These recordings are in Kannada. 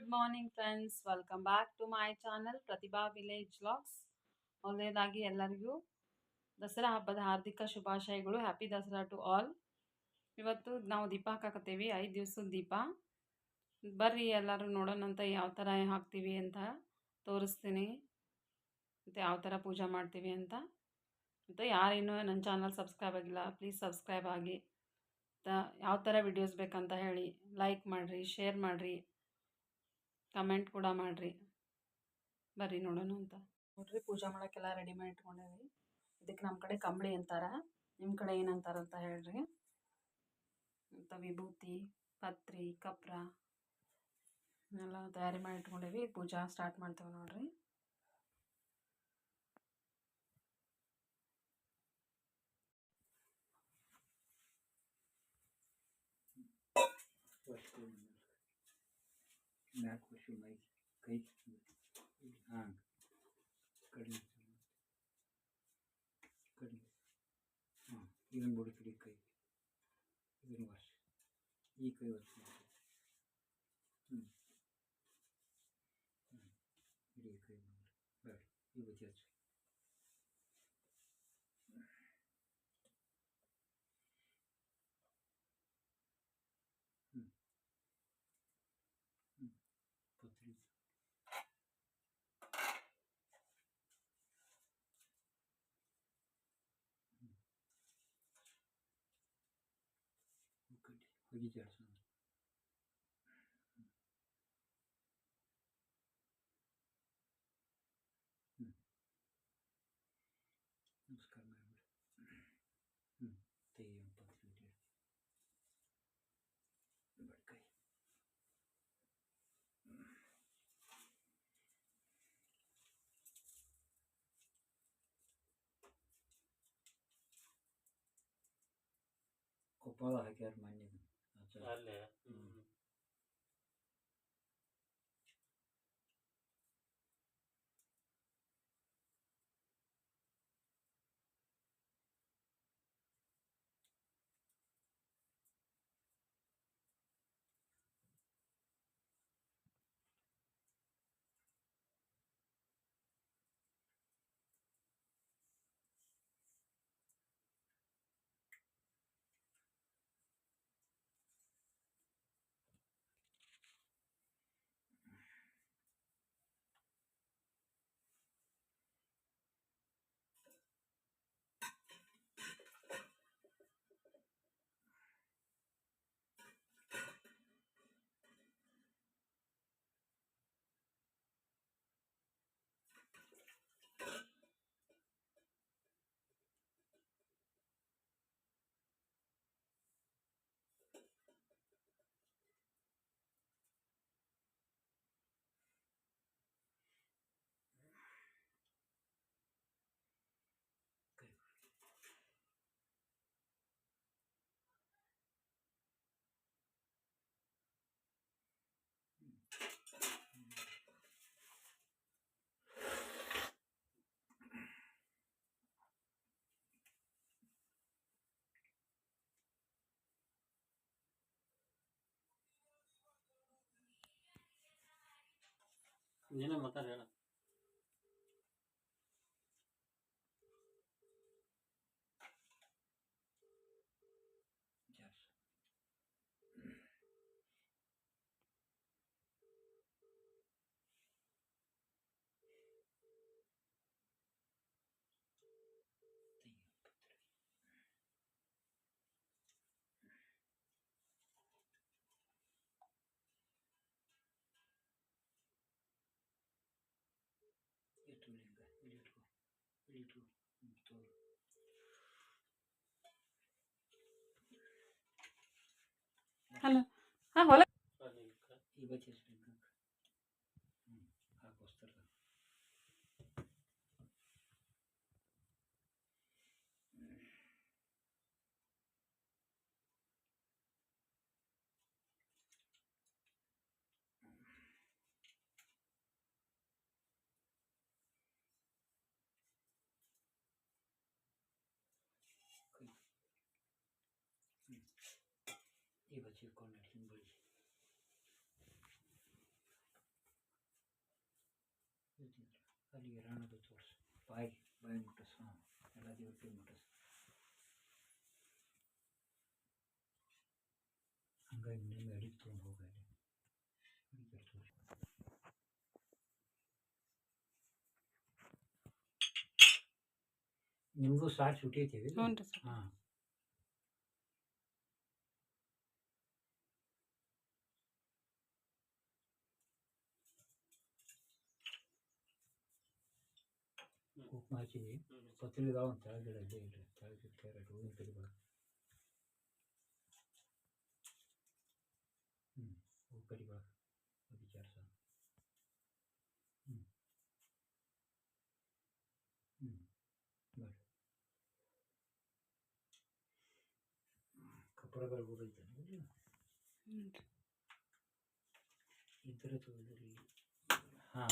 Good morning friends welcome back to my channel Prathibha village vlogs ಒಳ್ಳೆಯದಾಗಿ ಎಲ್ಲರಿಗೂ ದಸರಾ ಹಬ್ಬದ ಹಾರ್ದಿಕ ಶುಭಾಶಯಗಳು. ಹ್ಯಾಪಿ ದಸರಾ ಟು ಆಲ್ ಇವತ್ತು ನಾವು ದೀಪ ಹಾಕಾಕತ್ತೀವಿ. ಐದು ದಿವ್ಸದ ದೀಪ. ಬರ್ರಿ ಎಲ್ಲರೂ ನೋಡೋಣಂತ ಯಾವ ಥರ ಹಾಕ್ತೀವಿ ಅಂತ ತೋರಿಸ್ತೀನಿ. ಮತ್ತು ಯಾವ ಥರ ಪೂಜೆ ಮಾಡ್ತೀವಿ ಅಂತ. ಮತ್ತು ಯಾರೇನೂ ನನ್ನ ಚಾನಲ್ ಸಬ್ಸ್ಕ್ರೈಬ್ ಆಗಿಲ್ಲ ಪ್ಲೀಸ್ ಸಬ್ಸ್ಕ್ರೈಬ್ ಆಗಿ. ಯಾವ ಥರ ವಿಡಿಯೋಸ್ ಬೇಕಂತ ಹೇಳಿ ಲೈಕ್ ಮಾಡಿರಿ ಶೇರ್ ಮಾಡಿರಿ. ಕಮೆಂಟ್ ಕೂಡ ಮಾಡಿರಿ. ಬರ್ರಿ ನೋಡೋಣ ಅಂತ. ನೋಡ್ರಿ ಪೂಜೆ ಮಾಡೋಕ್ಕೆಲ್ಲ ರೆಡಿ ಮಾಡಿ ಇಟ್ಕೊಂಡೇವಿ ಇದಕ್ಕೆ ನಮ್ಮ ಕಡೆ ಕಂಬಳಿ ಅಂತಾರ. ನಿಮ್ಮ ಕಡೆ ಏನಂತಾರ ಅಂತ ಹೇಳ್ರಿ. ಮತ್ತು ವಿಭೂತಿ ಪತ್ರಿ ಕಪ್ರ ಎಲ್ಲ ತಯಾರಿ ಮಾಡಿ ಇಟ್ಕೊಂಡೇವಿ ಪೂಜಾ ಸ್ಟಾರ್ಟ್ ಮಾಡ್ತೇವೆ ನೋಡ್ರಿ. નાખું છું ભાઈ કઈ હા, કરી કરી. હા ઇવન બોડી ફ્રી કઈ ઇવન વાશ એ કઈ વસ્તુ gidersin. നമസ്കാരം തെയ്യം പത്ത് മിനിറ്റ് വെടുക്കായി കൊപ്പാളാക്കിയാർ മഞ്ഞത് అల్లే ನೀನೇ ಮಾತಾಡ Pedro Antônio. Hello. Ah, hola. your connection bridge. ಅಲ್ಲಿ ಇರೋದು ತೋರಿಸು ಬಾಯ್ ಬಾಯ್ ಮುಟ್ಟಸ್ ಹಾಂ ಕುಕ್ಮ ಹಚ್ಚಿದ್ವಿ ಪತ್ರಿ ಇದಾವ ಒಂದು ತೆಳಗಿಡ ಇಲ್ಲೇ ಇಲ್ರಿ ತೆಳಗಿಡ ಕ್ಯಾರೆಟ್ ಹೂವಿನ ಕಡಿಗಳು ಹ್ಞೂ ಹೂ ಕಡಿಗಳು ವಿಚಾರಿಸ ಹ್ಞೂ ಹ್ಞೂ ನೋಡಿ ಕಪ್ಪರಗಳು ಕೂಡ ಐತೆ ಹ್ಞೂ ರೀ ಇದ್ರೆ ತೋರಿದ್ರಿ ಹಾಂ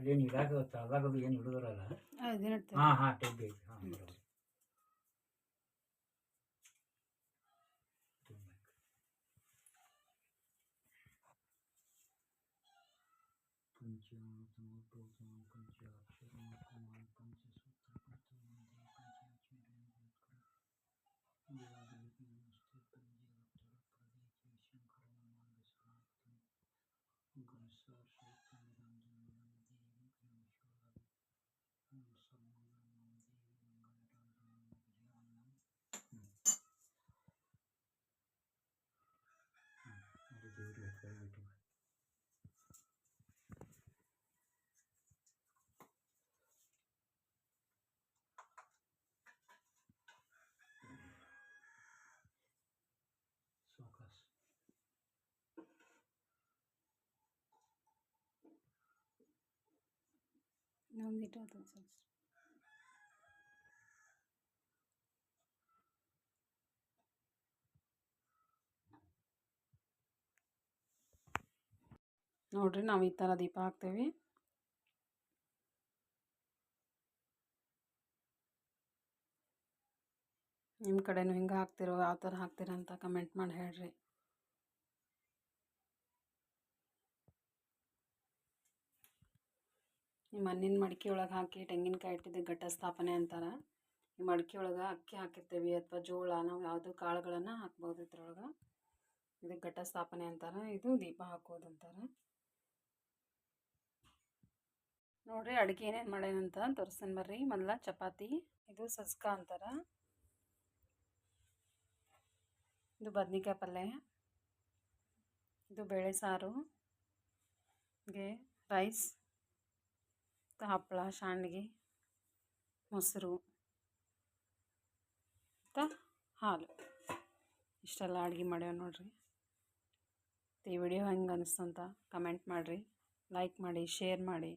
ಸುಡ ಹ್ಞೂ ಕೊಡು ಎತ್ತು ಬಂತಿ ಅಲ್ಲೇನು ಇದಾಗ ತಳದಾಗ ಏನು ಹಿಡಿದ್ರಲ್ಲ ಅದೇನು ಹಾಂ ಹಾಂ ಟೈಪ್ ಬೇಕು ಹಾಂ ಹ್ಮ್. ಬರೋದು ಪಂಚಾತ್ಮ ಇನ್ನೊಂದು ಇಟ್ಟು ಅದು ಸರ್ ನೋಡ್ರಿ ನಾವು ಈ ಥರ ದೀಪ ಹಾಕ್ತೇವೆ ನಿಮ್ಮ ಕಡೆನೂ ಹಿಂಗೆ ಹಾಕ್ತಿರೋ ಯಾವ ಥರ ಹಾಕ್ತೀರ ಅಂತ ಕಮೆಂಟ್ ಮಾಡಿ ಹೇಳ್ರಿ ಈ ಮಣ್ಣಿನ ಮಡಿಕೆ ಒಳಗೆ ಹಾಕಿ ತೆಂಗಿನಕಾಯಿ ಇಟ್ಟಿದ್ದು ಘಟ ಸ್ಥಾಪನೆ ಅಂತಾರೆ. ಈ ಮಡಿಕೆ ಒಳಗೆ ಅಕ್ಕಿ ಹಾಕಿರ್ತೀವಿ ಅಥವಾ ಜೋಳ, ನಾವು ಯಾವುದು ಕಾಳುಗಳನ್ನು ಹಾಕ್ಬೋದು ಇದ್ರೊಳಗೆ. ಇದು ಘಟ ಸ್ಥಾಪನೆ ಅಂತಾರೆ, ಇದು ದೀಪ ಹಾಕೋದು ಅಂತಾರೆ. ನೋಡ್ರಿ, ಅಡುಗೆ ಏನೇನು ಮಾಡ್ಯಾನಂತ ತೋರಿಸ್ತೇನೆ ಬರ್ರಿ. ಮೊದಲ ಚಪಾತಿ, ಇದು ಸಸ್ಕ ಅಂತಾರೆ. ಇದು ಬದ್ನಿಕಾಯಿ ಪಲ್ಯ. ಇದು ಬೇಳೆ ಸಾರು. ಗೆ ರೈಸ್ ಮತ್ತು ಹಪ್ಪಳ ಶಾಂಡ್ಗಿ ಮೊಸರು, ಮತ್ತು ಹಾಲು. ಇಷ್ಟೆಲ್ಲ ಅಡುಗೆ ಮಾಡ್ಯಾವ ನೋಡ್ರಿ. ಈ ವಿಡಿಯೋ ಹೆಂಗೆ ಅನಿಸ್ತಂತ ಕಮೆಂಟ್ ಮಾಡಿರಿ, ಲೈಕ್ ಮಾಡಿ, ಶೇರ್ ಮಾಡಿ.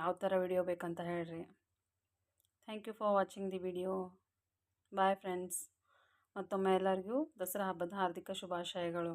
ಯಾವ ಥರ ವಿಡಿಯೋ ಬೇಕಂತ ಹೇಳ್ರಿ. Thank you for watching the video bye friends ಮತ್ತೊಮ್ಮೆ ಎಲ್ಲರಿಗೂ ದಸರಾ ಹಬ್ಬದ ಹಾರ್ದಿಕ ಶುಭಾಶಯಗಳು.